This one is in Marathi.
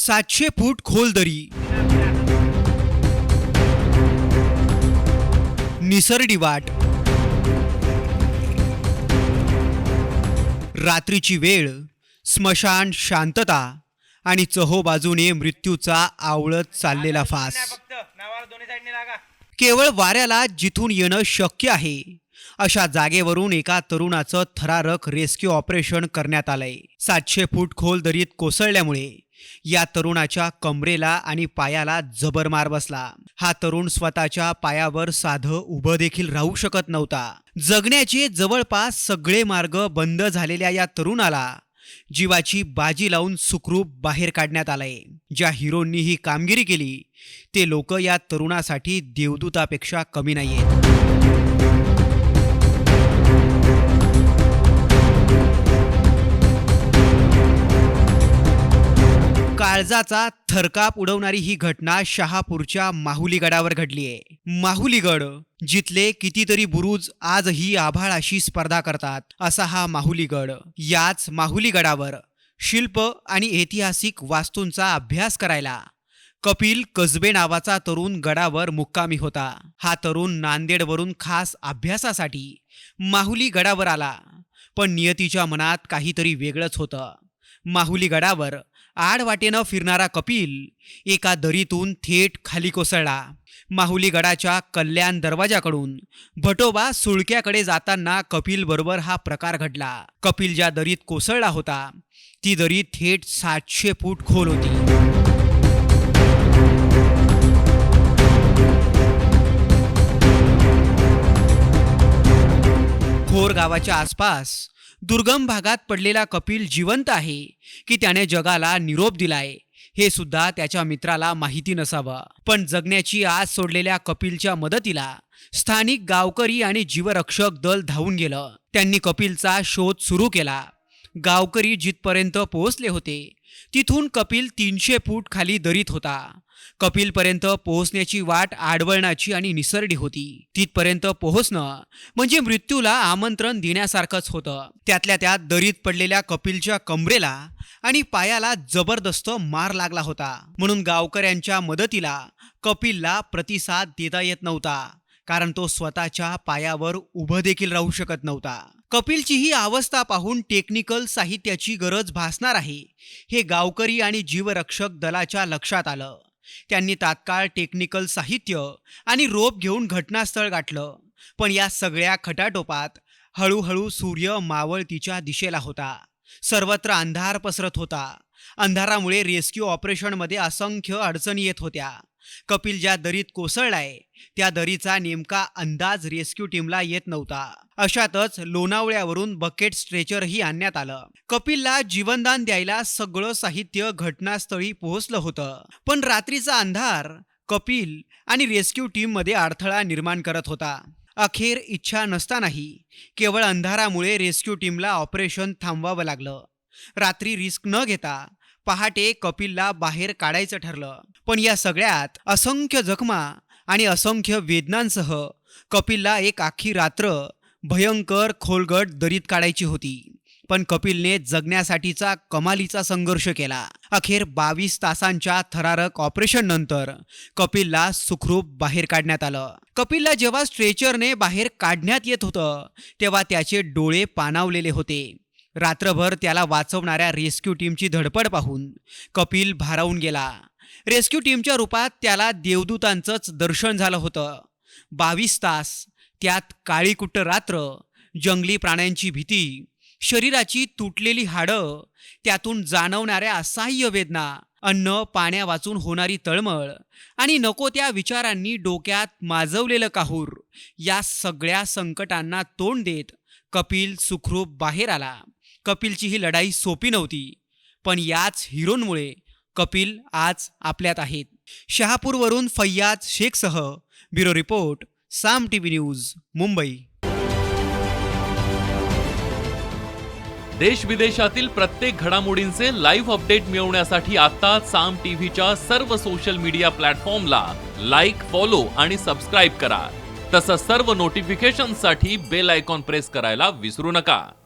सातशे फूट खोल दरी. निसरडी वाट. रात्रीची वेळ स्मशान शांतता आणि चहोबाजूने मृत्यूचा आवळत चाललेला फास. केवळ वाऱ्याला जिथून येणं शक्य आहे अशा जागेवरून एका तरुणाचं थरारक रेस्क्यू ऑपरेशन करण्यात आलंय. सातशे फूट खोल दरीत कोसळल्यामुळे या तरुणाच्या कमरेला आणि पायाला जबर मार बसला. हा तरुण स्वतःच्या पायावर साधं उभं देखील राहू शकत नव्हता. जगण्याचे जवळपास सगळे मार्ग बंद झालेल्या या तरुणाला जीवाची बाजी लावून सुखरूप बाहेर काढण्यात आलंय. ज्या हिरोंनी ही कामगिरी केली ते लोक या तरुणासाठी देवदूतापेक्षा कमी नाहीयेत. काळजाचा थरकाप उडवणारी ही घटना शहापूरच्या माहुली गडावर घडली आहे. माहुली गड जिथले कितीतरी बुरुज आजही आभाळाशी स्पर्धा करतात असा हा माहुली गड याच माहुली गडावर शिल्प आणि ऐतिहासिक वास्तूंचा अभ्यास करायला कपिल कसबे नावाचा तरुण गडावर मुक्कामी होता. हा तरुण नांदेडवरून खास अभ्यासासाठी माहुली गडावर आला. पण नियतीच्या मनात काहीतरी वेगळंच होतं. माहुली गडावर आडवाटेनं फिरणारा कपिल एका दरीतून थेट खाली कोसळला. माहुली गडाच्या कल्याण दरवाजाकडून भटोबा सुळक्याकडे जाताना कपिल बरोबर हा प्रकार घडला. कपिल ज्या दरीत कोसळला होता ती दरी थेट सातशे फूट खोल होती. खोर गावाच्या आसपास दुर्गम भागात पडलेला कपिल जिवंत आहे की त्याने जगाला निरोप दिलाय हे सुद्धा त्याच्या मित्राला माहिती नसावं. पण जगण्याची आज सोडलेल्या कपिलच्या मदतीला स्थानिक गावकरी आणि जीवरक्षक दल धावून गेलं. त्यांनी कपिलचा शोध सुरू केला. गावकरी जिथपर्यंत पोहोचले होते तिथून कपिल तीनशे फूट खाली दरीत होता. कपिलपर्यंत पोहोचण्याची वाट आडवळणाची आणि निसरडी होती. तिथपर्यंत पोहोचणं म्हणजे मृत्यूला आमंत्रण देण्यासारखंच होतं. त्यातल्या त्यात दरीत पडलेल्या कपिलच्या कमरेला आणि पायाला जबरदस्त मार लागला होता. म्हणून गावकऱ्यांच्या मदतीला कपिलला प्रतिसाद देता येत नव्हता कारण तो स्वतःच्या पायावर उभं देखील राहू शकत नव्हता. कपिलची ही अवस्था पाहून टेक्निकल साहित्याची गरज भासणार आहे हे गावकरी आणि जीवरक्षक दलाच्या लक्षात आलं. त्यांनी तात्काळ टेक्निकल साहित्य आणि रोप घेऊन घटनास्थळ गाठलं. पण या सगळ्या खटाटोपात हळूहळू सूर्य मावळतीच्या दिशेला होता. सर्वत्र अंधार पसरत होता. अंधारामुळे रेस्क्यू ऑपरेशनमध्ये असंख्य अडचणी येत होत्या. कपिल ज्या दरीत कोसळलाय त्या दरीचा नेमका अंदाज रेस्क्यू टीमला येत नव्हता. अशातच लोणावळ्यावरून बकेट स्ट्रेचरही आणण्यात आलं. कपिलला जीवनदान द्यायला सगळं साहित्य घटनास्थळी पोहोचलं होतं. पण रात्रीचा अंधार कपिल आणि रेस्क्यू टीममध्ये अडथळा निर्माण करत होता. अखेर इच्छा नसतानाही केवळ अंधारामुळे रेस्क्यू टीमला ऑपरेशन थांबवावं लागलं. रात्री रिस्क न घेता पहाटे कपिलला बाहेर काढायचं ठरलं. पण या सगळ्यात असंख्य जखमा आणि असंख्य वेदनांसह कपिलला एक आखी रात्र भयंकर खोलगट दरीत काढायची होती. पण कपिलने जगण्यासाठीचा कमालीचा संघर्ष केला. अखेर बावीस तासांच्या थरारक ऑपरेशन नंतर कपिलला सुखरूप बाहेर काढण्यात आलं. कपिलला जेव्हा स्ट्रेचरने बाहेर काढण्यात येत होतं तेव्हा त्याचे डोळे पाणावलेले होते. रात्रभर त्याला वाचवणाऱ्या रेस्क्यू टीमची धडपड पाहून कपिल भारावून गेला. रेस्क्यू टीमच्या रूपात त्याला देवदूतांचंच दर्शन झालं होतं. बावीस तास त्यात काळीकुट्ट रात्र जंगली प्राण्यांची भीती शरीराची तुटलेली हाडं त्यातून जाणवणाऱ्या असह्य वेदना अन्न पाण्या वाचून होणारी तळमळ आणि नको त्या विचारांनी डोक्यात माजवलेलं काहूर या सगळ्या संकटांना तोंड देत कपिल सुखरूप बाहेर आला. कपिलची ही लढाई सोपी नव्हती पण याच हिरोंमुळे कपिल आज आपल्यात आहेत. शहापूरवरून Faiyaz शेखसह bureau report Saam T V news Mumbai. देश विदेशातील प्रत्येक घडामोडींचे लाईव्ह अपडेट मिळवण्यासाठी आता साम टीव्हीच्या सर्व सोशल मीडिया प्लॅटफॉर्मला लाईक फॉलो आणि सबस्क्राईब करा. तसंच सर्व नोटिफिकेशनसाठी बेल आयकॉन प्रेस करायला विसरू नका.